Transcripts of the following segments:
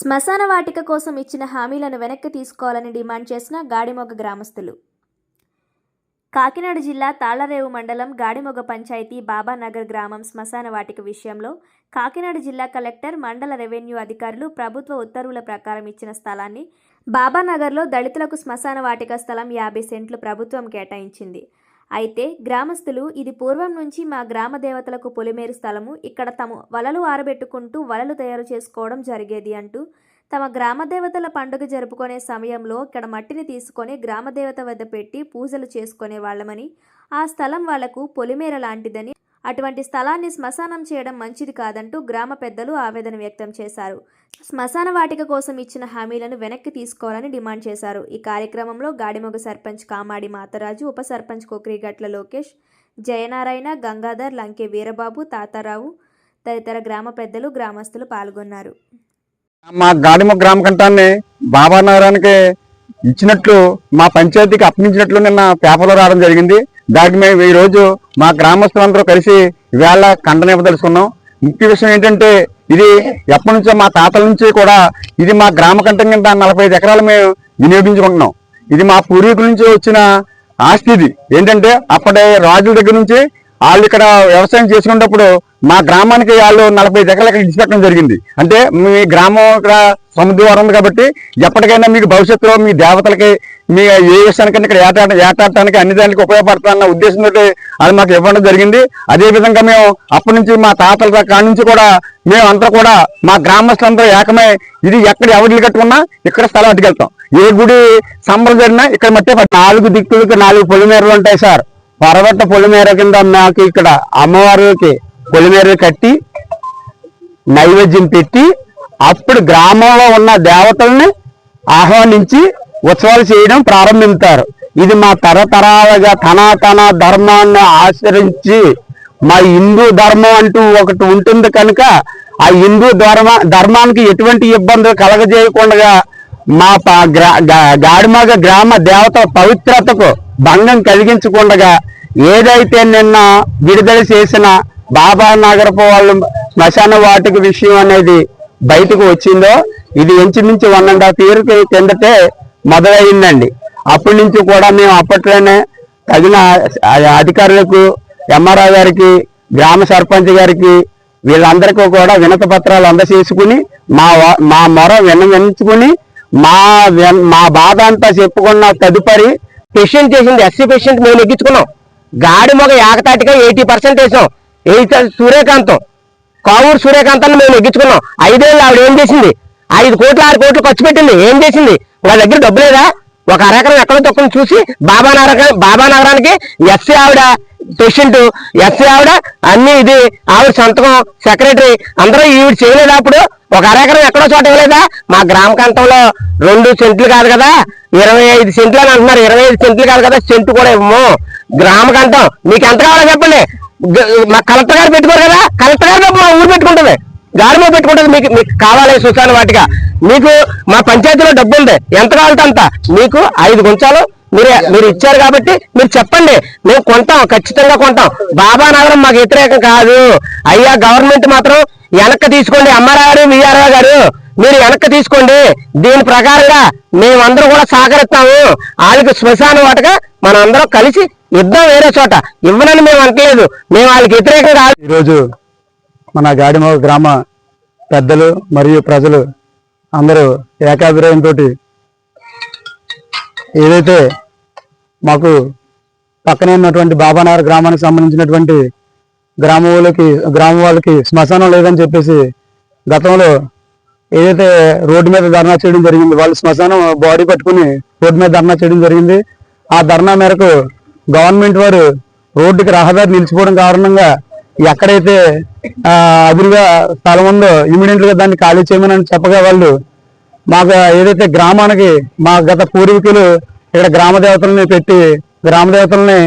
శ్మశాన వాటిక కోసం ఇచ్చిన హామీలను వెనక్కి తీసుకోవాలని డిమాండ్ చేసిన గాడిమొగ గ్రామస్తులు. కాకినాడ జిల్లా తాళ్ళరేవు మండలం గాడిమొగ పంచాయతీ బాబానగర్ గ్రామం శ్మశాన వాటిక విషయంలో కాకినాడ జిల్లా కలెక్టర్ మండల రెవెన్యూ అధికారులు ప్రభుత్వ ఉత్తర్వుల ప్రకారం ఇచ్చిన స్థలాన్ని బాబానగర్లో దళితులకు శ్మశాన వాటిక స్థలం యాభై సెంట్లు ప్రభుత్వం కేటాయించింది. అయితే గ్రామస్తులు ఇది పూర్వం నుంచి మా గ్రామ దేవతలకు పొలిమేరు స్థలము. ఇక్కడ తమ వలలు ఆరబెట్టుకుంటూ వలలు తయారు చేసుకోవడం జరిగేది అంటూ తమ గ్రామ దేవతల పండుగ జరుపుకునే సమయంలో ఇక్కడ మట్టిని తీసుకొని గ్రామ దేవత వద్ద పెట్టి పూజలు చేసుకునే వాళ్ళమని ఆ స్థలం వాళ్ళకు పొలిమేర లాంటిదని అటువంటి స్థలాన్ని శ్మశానం చేయడం మంచిది కాదంటూ గ్రామ పెద్దలు ఆవేదన వ్యక్తం చేశారు. శ్మశాన వాటిక కోసం ఇచ్చిన హామీలను వెనక్కి తీసుకోవాలని డిమాండ్ చేశారు. ఈ కార్యక్రమంలో గాడిమొగ సర్పంచ్ కామాడి మాతరాజు ఉప సర్పంచ్ కోక్రిగట్ల లోకేష్ జయనారాయణ గంగాధర్ లంకే వీరబాబు తాతారావు తదితర గ్రామ పెద్దలు గ్రామస్తులు పాల్గొన్నారు. మా గాడిమ గ్రామ కంటాన్ని బాబా నగరానికి ఇచ్చినట్లు మా పంచాయతీకి అప్పగించినట్లు నిన్న పేపర్లో రావడం జరిగింది. దానికి మేము ఈ రోజు మా గ్రామస్తులందరూ కలిసి ఇవాళ ఖండన ఇవ్వదలుచుకున్నాం. ముఖ్య విషయం ఏంటంటే ఇది ఎప్పటి నుంచో మా తాతల నుంచి కూడా ఇది మా గ్రామ కంఠం కింద నలభై ఐదు ఎకరాలు మేము వినియోగించుకుంటున్నాం. ఇది మా పూర్వీకుల నుంచి వచ్చిన ఆస్తి ఇది. ఏంటంటే అప్పటి రాజుల దగ్గర నుంచి వాళ్ళు ఇక్కడ వ్యవసాయం చేసుకునేటప్పుడు మా గ్రామానికి వాళ్ళు నలభై ఎకరాలు ఇక్కడ ఇచ్చిపెట్టడం జరిగింది. అంటే మీ గ్రామం ఇక్కడ సముద్రం ఉంది కాబట్టి ఎప్పటికైనా మీకు భవిష్యత్తులో మీ దేవతలకి మీ ఏ విషయానికైనా ఇక్కడ ఏటాట ఏటాడటానికి అన్ని దానికి ఉపయోగపడుతుందన్న ఉద్దేశంతో అది మాకు ఇవ్వడం జరిగింది. అదే విధంగా మేము అప్పటి నుంచి మా తాతల కాడి నుంచి కూడా మేము అంతా కూడా మా గ్రామస్తులందరూ ఏకమై ఇది ఎక్కడ ఎవరు కట్టుకున్నా ఇక్కడ స్థలం అట్టుకెళ్తాం ఏ గుడి సంబరం జరిగినా ఇక్కడ మట్టి నాలుగు దిక్కులకి నాలుగు పొలిమేరలు ఉంటాయి సార్. పొరబట్ట పొలిమేర కింద మాకు ఇక్కడ అమ్మవారికి పొలిమేర కట్టి నైవేద్యం పెట్టి అప్పుడు గ్రామంలో ఉన్న దేవతల్ని ఆహ్వానించి ఉత్సవాలు చేయడం ప్రారంభిస్తారు ఇది మా తరతరాలుగా తనాతన ధర్మాన్ని ఆచరించి మా హిందూ ధర్మం అంటూ ఒకటి ఉంటుంది కనుక ఆ హిందూ ధర్మ ధర్మానికి ఎటువంటి ఇబ్బందులు కలగజేయకుండా మా గ్రా- గాడిమగ గ్రామ దేవత పవిత్రతకు భంగం కలిగించకుండా ఏదైతే నిన్న విడుదల చేసిన బాబా నగరపు వాళ్ళు శ్మశాన వాటిక విషయం అనేది బయటకు వచ్చిందో ఇది ఇంచుమించు వన్ అండ్ హాఫ్ ఇయర్ కిందటే మొదలైందండి. అప్పటి నుంచి కూడా మేము అప్పట్లోనే తగిన అధికారులకు ఎంఆర్ఓ గారికి గ్రామ సర్పంచ్ గారికి వీళ్ళందరికీ కూడా వినత పత్రాలు అందజేసుకుని మా మా మొర విన్నవించుకుని మా మా బాధ అంతా చెప్పుకున్న తదుపరి పేషెంట్ చేసింది ఎస్సీ పేషెంట్ మేము ఎక్కించుకున్నాం గాడి మొగ ఏకతాటిగా ఎయిటీ పర్సెంట్ వేసాం. ఎయిట్ సూర్యకాంతం కావూరు సూర్యకాంతాన్ని మేము ఎక్కించుకున్నాం. ఐదేళ్ళు ఆవిడ ఏం చేసింది? ఐదు కోట్లు ఆరు కోట్లు ఖర్చు పెట్టింది. ఏం చేసింది? వాళ్ళ దగ్గర డబ్బు లేదా? ఒక అరెకరం ఎక్కడో తక్కువ చూసి బాబా నగరం బాబా నగరానికి ఎస్సీ ఆవిడ పేషెంట్ ఎస్సీ ఆవిడ అన్ని ఇది ఆవిడ సంతకం సెక్రటరీ అందరూ ఈవిడ చేయలేదు అప్పుడు? ఒక అరెకరం ఎక్కడో చోట ఇవ్వలేదా? మా గ్రామ కంఠంలో రెండు సెంట్లు కాదు కదా? ఇరవై ఐదు సెంట్లు అని అంటున్నారు. ఇరవై ఐదు సెంట్లు కాదు కదా? సెంటు కూడా ఇవ్వము. గ్రామ కంఠం మీకు ఎంత కావాలో చెప్పండి. మా కలెక్టర్ గారు పెట్టుకోరు కదా? కలెక్టర్ గారు మా ఊరు పెట్టుకుంటుంది. గాడిమో పెట్టుకుంటుంది మీకు మీకు కావాలి సుశాన వాటిగా. మీకు మా పంచాయతీలో డబ్బు ఉంది. ఎంత కావాలంటే అంత. మీకు ఐదు గుంచాలు మీరు మీరు ఇచ్చారు కాబట్టి మీరు చెప్పండి. మేము కొంటాం ఖచ్చితంగా కొంటాం. బాబా నగరం మాకు వ్యతిరేకం కాదు. అయ్యా గవర్నమెంట్ మాత్రం వెనక్కి తీసుకోండి. అమ్మారావు విఆర్ఓ గారు మీరు వెనక్కి తీసుకోండి. దీని ప్రకారంగా మేమందరం కూడా సహకరిస్తాము. వాళ్ళకి శ్మశాన వాటగా మనం అందరం కలిసి యుద్ధం వేరే చోట. ఇవ్వనని మేము అంటలేదు మేము వాళ్ళకి వ్యతిరేకం కాదు ఈరోజు మన గాడిమ గ్రామ పెద్దలు మరియు ప్రజలు అందరూ ఏకాభిప్రాయంతో ఏదైతే మాకు పక్కనే ఉన్నటువంటి బాబానగర్ గ్రామానికి సంబంధించినటువంటి గ్రామ వాళ్ళకి గ్రామ వాళ్ళకి శ్మశానం లేదని చెప్పేసి గతంలో ఏదైతే రోడ్డు మీద ధర్నా చేయడం జరిగింది వాళ్ళు శ్మశానం బాడీ పట్టుకుని రోడ్డు మీద ధర్నా చేయడం జరిగింది. ఆ ధర్నా మేరకు గవర్నమెంట్ వారు రోడ్డుకి రహదారి నిలిచిపోవడం కారణంగా ఎక్కడైతే అదురుగా స్థలం ఉందో ఇమీడియట్గా దాన్ని ఖాళీ చేయమని చెప్పగా వాళ్ళు మాకు ఏదైతే గ్రామానికి మా గత పూర్వీకులు ఇక్కడ గ్రామ దేవతల్ని పెట్టి గ్రామ దేవతల్ని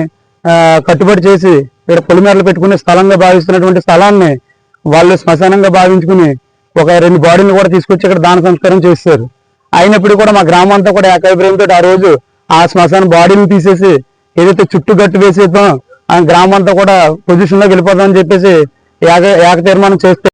కట్టుబడి చేసి ఇక్కడ పొలిమేరలు పెట్టుకునే స్థలంగా భావిస్తున్నటువంటి స్థలాన్ని వాళ్ళు శ్మశానంగా భావించుకుని ఒక రెండు బాడీని కూడా తీసుకొచ్చి ఇక్కడ దాన సంస్కారం చేస్తారు అయినప్పుడు కూడా మా గ్రామం అంతా కూడా ఏకాభిప్రాయంతో ఆ రోజు ఆ శ్మశాన బాడీని తీసేసి ఏదైతే చుట్టూ గట్టు వేసేద్దాం ఆ గ్రామం అంతా కూడా పొజిషన్లోకి వెళ్ళిపోదాం అని చెప్పేసి ఏక ఏక తీర్మానం చేస్తే